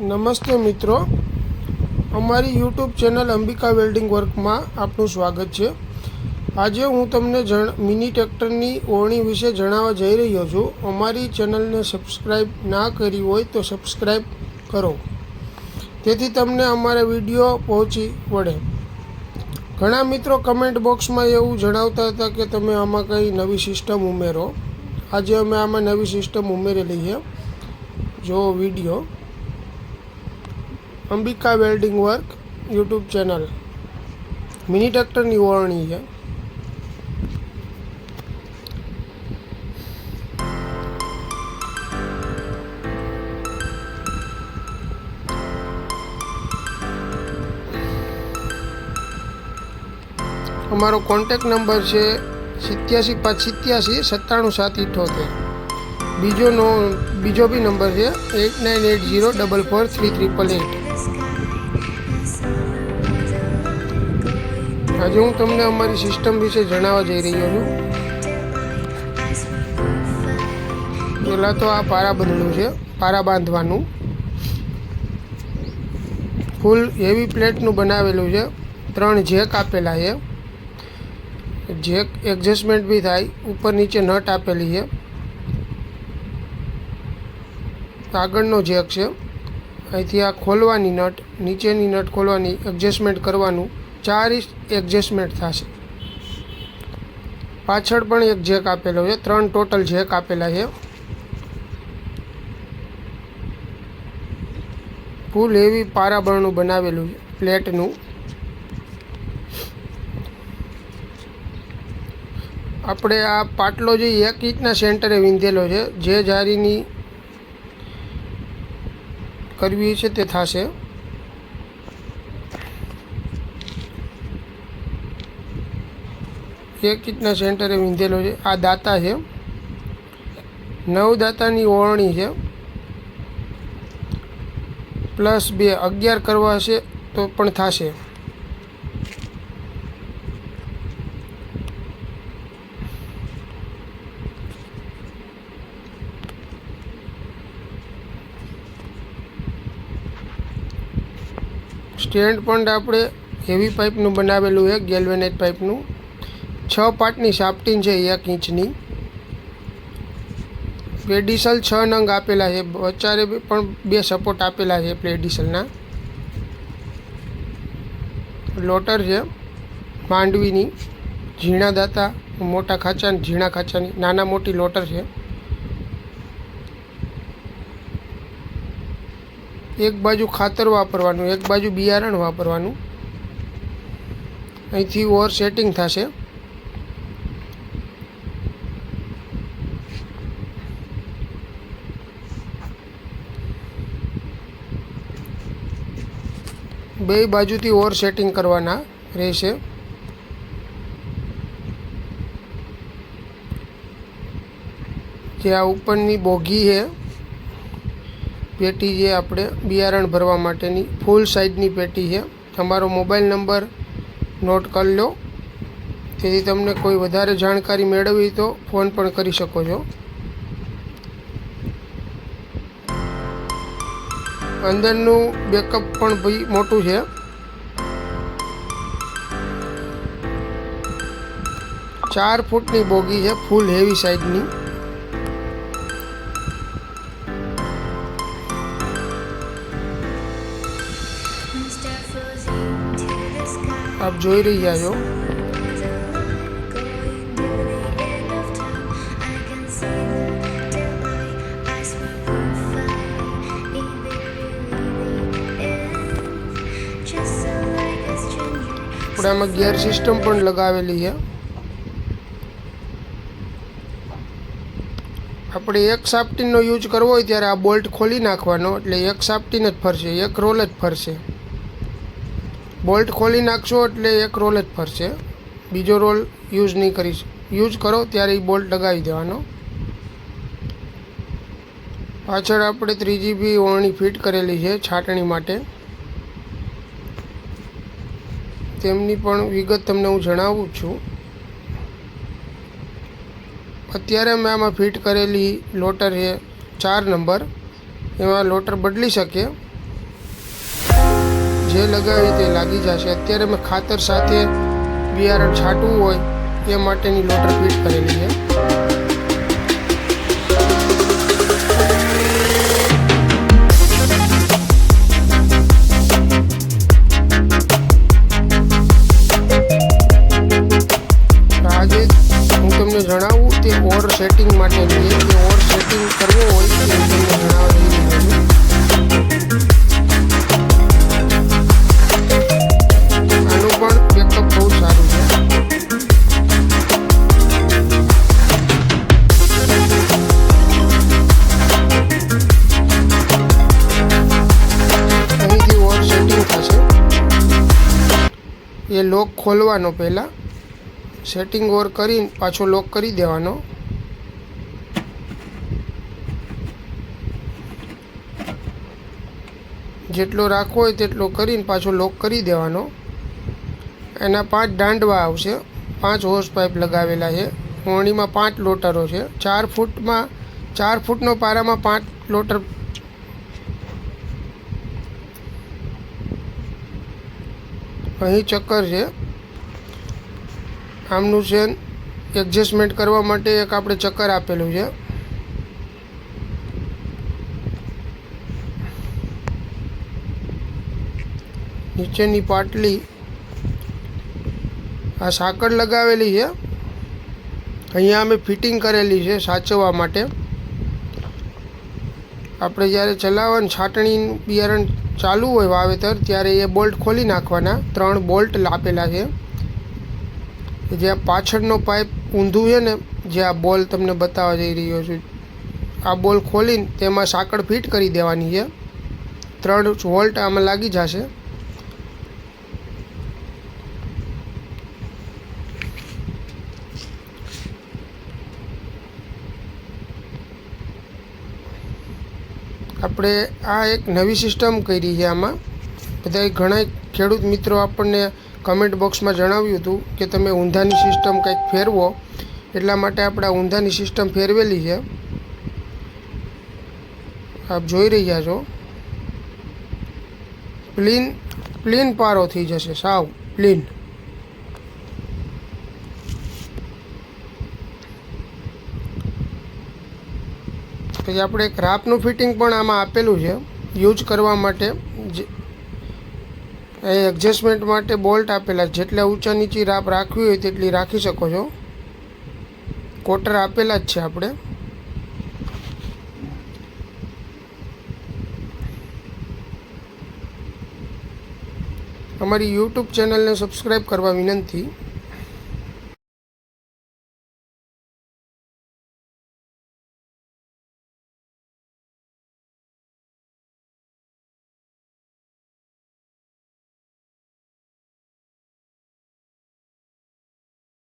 નમસ્તે મિત્રો. અમારી યુટ્યુબ ચેનલ અંબિકા વેલ્ડિંગ વર્કમાં આપનું સ્વાગત છે. આજે હું તમને જણ, મિની ટ્રેક્ટરની ઓળણી વિશે જણાવવા જઈ રહ્યો છું. અમારી ચેનલને સબસ્ક્રાઈબ ના કરી હોય તો સબસ્ક્રાઈબ કરો. તેથી તમને અમારા વીડિયો પહોંચી વળે. ઘણા મિત્રો કમેન્ટ બોક્સમાં એવું જણાવતા હતા કે તમે આમાં કંઈ નવી સિસ્ટમ ઉમેરો. આજે અમે આમાં નવી સિસ્ટમ ઉમેરેલી છે. જો video Ambika welding work, YouTube channel. Mini ટ્રેક્ટરની ઓળણી છે. અમારો કોન્ટેક નંબર છે સિત્યાસી પાંચ સિત્યાસી સત્તાણું સાત ઇઠોતેર. બીજો નો બીજો બી નંબર છે eight nine eight zero double four three triple eight. આજે હું તમને અમારી સિસ્ટમ વિશે જણાવવા જઈ રહ્યો છું. પહેલાં તો આ પારા બદલું છે, પારા બાંધવાનું. ફૂલ હેવી પ્લેટનું બનાવેલું છે, ત્રણ જેક આપેલા છે. જેક એડજસ્ટમેન્ટ બી થાય, ઉપર નીચે નટ આપેલી છે. આગળનો જેક છે, અહીંથી આ ખોલવાની નટ, નીચેની નટ ખોલવાની, એડજસ્ટમેન્ટ કરવાનું. ચાર ઇંચ એડજસ્ટમેન્ટ થશે. પાછળ પણ એક જેક આપેલો છે, ત્રણ ટોટલ જેક આપેલા છે. ફૂલ હેવી પારાબરણનું બનાવેલું છે પ્લેટનું આપણે આ પાટલો જે એક ઇંચના સેન્ટરે વીંધેલો છે, જે જારીની કરવી છે તે થશે. એક કીટના સેન્ટરે વિંધેલો છે. આ દાતા છે. નવ દાતાની ઓળણી છે. પ્લસ બે અગિયાર કરવા હશે તો પણ થશે. સ્ટેન્ડ પણ આપણે હેવી પાઇપનું બનાવેલું છે, ગેલ્વેનાઇટ પાઇપનું. છ પાટની સાપટીન છે એક ઇંચની. પ્લેડિસલ છ નંગ આપેલા છે. વચારે પણ બે સપોર્ટ આપેલા છે પ્લેડિસલના લોટર છે, માંડવીની ઝીણા દાતા મોટા ખાચા ઝીણા ખાચાની, નાના મોટી લોટર છે. એક બાજુ ખાતર વાપરવાનું, એક બાજુ બિયારણ વાપરવાનું. અહીંથી ઓવર સેટિંગ થશે. બે બાજુથી ઓવર સેટિંગ કરવાના રહેશે. જે આ ઉપરની બોગી છે, પેટી જે આપણે બિયારણ ભરવા માટેની, ફૂલ સાઇઝની પેટી છે. તમારો મોબાઈલ નંબર નોટ કરી લો. તેથી તમને કોઈ વધારે જાણકારી મેળવવી તો ફોન પણ કરી શકો છો. અંદરનું બેકઅપ પણ ભાઈ મોટું છે. ચાર ફૂટની બોગી છે ફૂલ હેવી સાઈઝની આપ જોઈ રહ્યા છો. આપણે આમાં ગેર સિસ્ટમ પણ લગાવેલી છે. આપણે એક સાપટીનો યુઝ કરવો હોય ત્યારે આ બોલ્ટ ખોલી નાખવાનો, એટલે એક સાપટીન જ ફરશે, એક રોલ જ ફરશે. બોલ્ટ ખોલી નાખશો એટલે એક રોલ જ ફરશે. બીજો રોલ યુઝ નહીં કરીશ. યુઝ કરો ત્યારે એ બોલ્ટ લગાવી દેવાનો. પાછળ આપણે ત્રીજી બી ઓળણી ફિટ કરેલી છે છાટણી માટે. તેમની પણ વિગત તમને હું જણાવું છું. અત્યારે મેં આમાં ફિટ કરેલી લોટર છે ચાર નંબર. એમાં લોટર બદલી શકીએ. જે લગાવી તે લાગી જશે. અત્યારે મેં ખાતર સાથે બિયારણ છાંટવું હોય એ માટેની લોટર ફિટ કરેલી છે. એ લોક ખોલવાનો પહેલાં. સેટિંગ ઓર કરીને પાછો લોક કરી દેવાનો. જેટલો રાખવો હોય તેટલો કરીને પાછો લોક કરી દેવાનો. એના પાંચ દાંડવા આવશે. પાંચ હોસ પાઇપ લગાવેલા છે. ઓણીમાં પાંચ લોટરો છે. ચાર ફૂટમાં, ચાર ફૂટનો પારામાં પાંચ લોટર અહીં ચક્કર છે. આમનું છે એડજસ્ટમેન્ટ કરવા માટે એક આપણે ચક્કર આપેલું છે. નીચેની પાટલી આ સાંકળ લગાવેલી છે. અહીંયા અમે ફિટિંગ કરેલી છે સાચવવા માટે. આપણે જ્યારે ચલાવવાનું છાટણી બિયારણ ચાલુ હોય વાવેતર, ત્યારે એ બોલ્ટ ખોલી નાખવાના. ત્રણ બોલ્ટ લાપેલા છે. જે આ પાછળનો પાઇપ ઊંધું છે ને, જે આ બોલ તમને બતાવવા જઈ રહ્યો છું. આ બોલ ખોલીને તેમાં સાંકળ ફિટ કરી દેવાની છે. ત્રણ વોલ્ટ આમાં લાગી જશે. આપણે આ એક નવી સિસ્ટમ કરી છે આમાં. બધા ઘણા ખેડૂત મિત્રો આપણને કમેન્ટ બોક્સમાં જણાવ્યું હતું કે તમે ઊંધાની સિસ્ટમ કંઈક ફેરવો. એટલા માટે આપણે ઊંધાની સિસ્ટમ ફેરવેલી છે. આપ જોઈ રહ્યા છો. પ્લીન પ્લીન પારો થઈ જશે સાવ, પ્લીન. પછી આપણે એક રાપનું ફિટિંગ પણ આમાં આપેલું છે, યુઝ કરવા માટે. જે એ એડજસ્ટમેન્ટ માટે બોલ્ટ આપેલા. જેટલા ઊંચા નીચી રાપ રાખવી હોય તેટલી રાખી શકો છો. કોટર આપેલા જ છે આપણે. અમારી યુટ્યુબ ચેનલને સબસ્ક્રાઈબ કરવા વિનંતી.